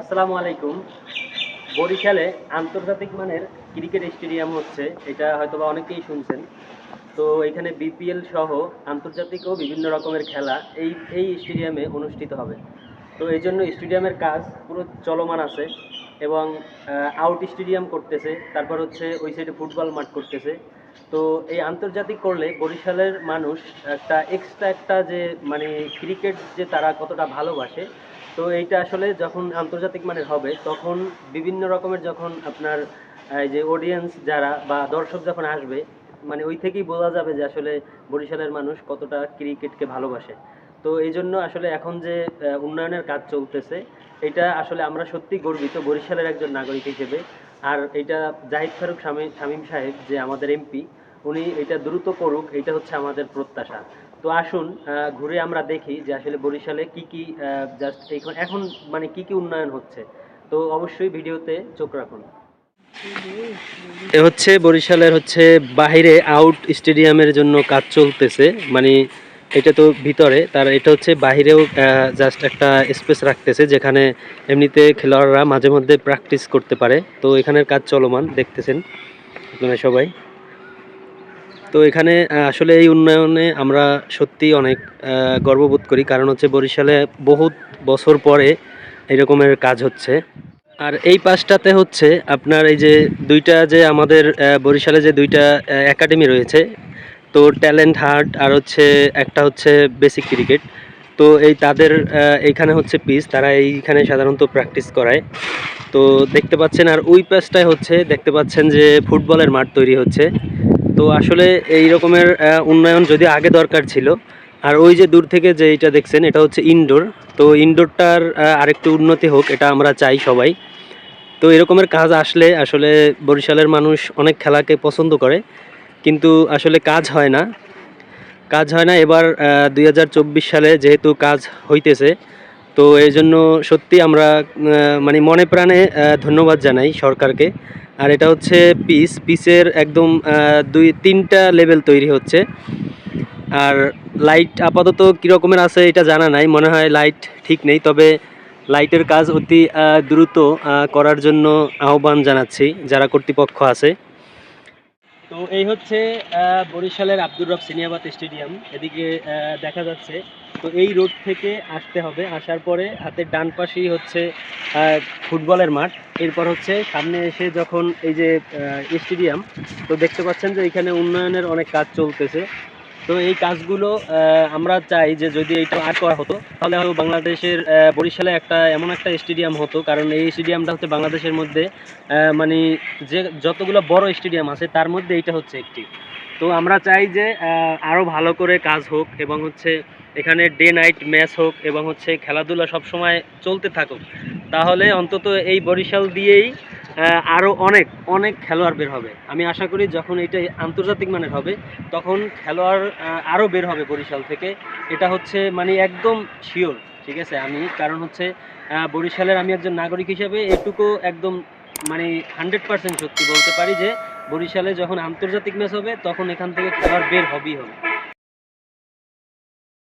আসসালামু আলাইকুম। বরিশালে আন্তর্জাতিক মানের ক্রিকেট স্টেডিয়াম হচ্ছে, এটা হয়তো বা অনেকেই শুনছেন। তো এখানে বিপিএল সহ আন্তর্জাতিক ও বিভিন্ন রকমের খেলা এই এই স্টেডিয়ামে অনুষ্ঠিত হবে। তো এই জন্য স্টেডিয়ামের কাজ পুরো চলমান আছে। এবং আউট স্টেডিয়াম করতেছে, তারপর হচ্ছে ওই সাইডে ফুটবল মাঠ করতেছে। তো এই আন্তর্জাতিক করলে বরিশালের মানুষ একটা এক্সট্রা একটা যে মানে ক্রিকেট যে তারা কতটা ভালোবাসে, তো এইটা আসলে যখন আন্তর্জাতিক মানের হবে, তখন বিভিন্ন রকমের যখন আপনার এই যে অডিয়েন্স যারা বা দর্শক যখন আসবে মানে ওই থেকেই বোঝা যাবে যে আসলে বরিশালের মানুষ কতটা ক্রিকেটকে ভালোবাসে। তো এই জন্য আসলে এখন যে উন্নয়নের কাজ চলতেছে, এটা আসলে আমরা সত্যি গর্বিত বরিশালের একজন নাগরিক হিসেবে। আর এটা জাহিদ ফারুক শামীম শামীম সাহেব যে আমাদের এমপি, উনি এটা দ্রুত করুক, এটা হচ্ছে আমাদের প্রত্যাশা। তো আসুন ঘুরে আমরা দেখি যে আসলে বরিশালে কি কি জাস্ট এখন এখন মানে কি কি উন্নয়ন হচ্ছে। তো অবশ্যই ভিডিওতে চোখ রাখুন। এ হচ্ছে বরিশালের হচ্ছে বাইরে আউট স্টেডিয়ামের জন্য কাজ চলতেছে। মানে এটা তো ভিতরে, তার এটা হচ্ছে বাহিরেও জাস্ট একটা স্পেস রাখতেছে যেখানে এমনিতে খেলোয়াড়রা মাঝে মধ্যে প্র্যাকটিস করতে পারে। তো এখানের কাজ চলমান, দেখতেছেন আপনারা সবাই। তো এখানে আসলে এই উন্নয়নে আমরা সত্যি অনেক গর্ববোধ করি। কারণ হচ্ছে বরিশালে বহুত বছর পরে এরকমের কাজ হচ্ছে। আর এই পাশটাতে হচ্ছে আপনার এই যে দুইটা যে আমাদের বরিশালে যে দুইটা একাডেমি রয়েছে তো ট্যালেন্ট হার্ট আর হচ্ছে একটা হচ্ছে বেসিক ক্রিকেট তো এই তাদের এইখানে হচ্ছে পিচ তারা এইখানে সাধারণত প্র্যাকটিস করায়। তো দেখতে পাচ্ছেন, আর ওই পাশটায় হচ্ছে দেখতে পাচ্ছেন যে ফুটবলের মাঠ তৈরি হচ্ছে। তো আসলে এই রকমের উন্নয়ন যদি আগে দরকার ছিল, আর ওই যে দূর থেকে যে এটা দেখছেন, এটা হচ্ছে ইনডোর তো ইনডোরটার আরেকটু উন্নতি হোক, এটা আমরা চাই সবাই। তো এরকমের কাজ আসলে আসলে বরিশালের মানুষ অনেক খেলাকে পছন্দ করে। কিন্তু আসলে কাজ হয় না। কাজ হয় না। এবার দু হাজার চব্বিশ সালে যেহেতু কাজ হইতেছে, তো এই জন্য সত্যি আমরা মানে মনে প্রাণে ধন্যবাদ জানাই সরকারকে। আর এটা হচ্ছে পিস। পিসের একদম দুই, তিনটা লেভেল তৈরি হচ্ছে। আর লাইট আপাতত কীরকমের আছে এটা জানা নাই। মনে হয় লাইট ঠিক নেই। তবে লাইটের কাজ অতি দ্রুত করার জন্য আহ্বান জানাচ্ছি যারা কর্তৃপক্ষ আছে। তো এই হচ্ছে বরিশালের আব্দুর রব সিনিয়াবাদ স্টেডিয়াম। এদিকে দেখা যাচ্ছে, তো এই রোড থেকে আসতে হবে। আসার পরে হাতের ডান পাশেই হচ্ছে ফুটবলের মাঠ। এরপর হচ্ছে সামনে এসে যখন এই যে স্টেডিয়াম, তো দেখতে পাচ্ছেন যে এখানে উন্নয়নের অনেক কাজ চলতেছে। তো এই কাজগুলো আমরা চাই যে যদি এটা আর করা হতো, তাহলে হয়তো বাংলাদেশের বরিশালে একটা এমন একটা স্টেডিয়াম হতো, কারণ এই স্টেডিয়ামটা হচ্ছে বাংলাদেশের মধ্যে মানে যে যতগুলো বড় স্টেডিয়াম আছে, তার মধ্যে এইটা হচ্ছে একটি। তো আমরা চাই যে আরও ভালো করে কাজ হোক এবং হচ্ছে এখানে ডে নাইট ম্যাচ হোক এবং হচ্ছে খেলাধুলা সবসময় চলতে থাকুক। তাহলে অন্তত এই বরিশাল দিয়েই আহ, আরও অনেক অনেক খেলোয়াড় বের হবে। আমি আশা করি যখন এটা আন্তর্জাতিক মানের হবে তখন খেলোয়াড় আরও বের হবে বরিশাল থেকে। এটা হচ্ছে মানে একদম শিওর ঠিক আছে? আমি কারণ হচ্ছে বরিশালের আমি একজন নাগরিক হিসেবে এটুকু একদম মানে হান্ড্রেড পার্সেন্ট সত্যি বলতে পারি যে বরিশালে যখন আন্তর্জাতিক ম্যাচ হবে তখন এখান থেকে খেলোয়াড় বের হবেই হবে।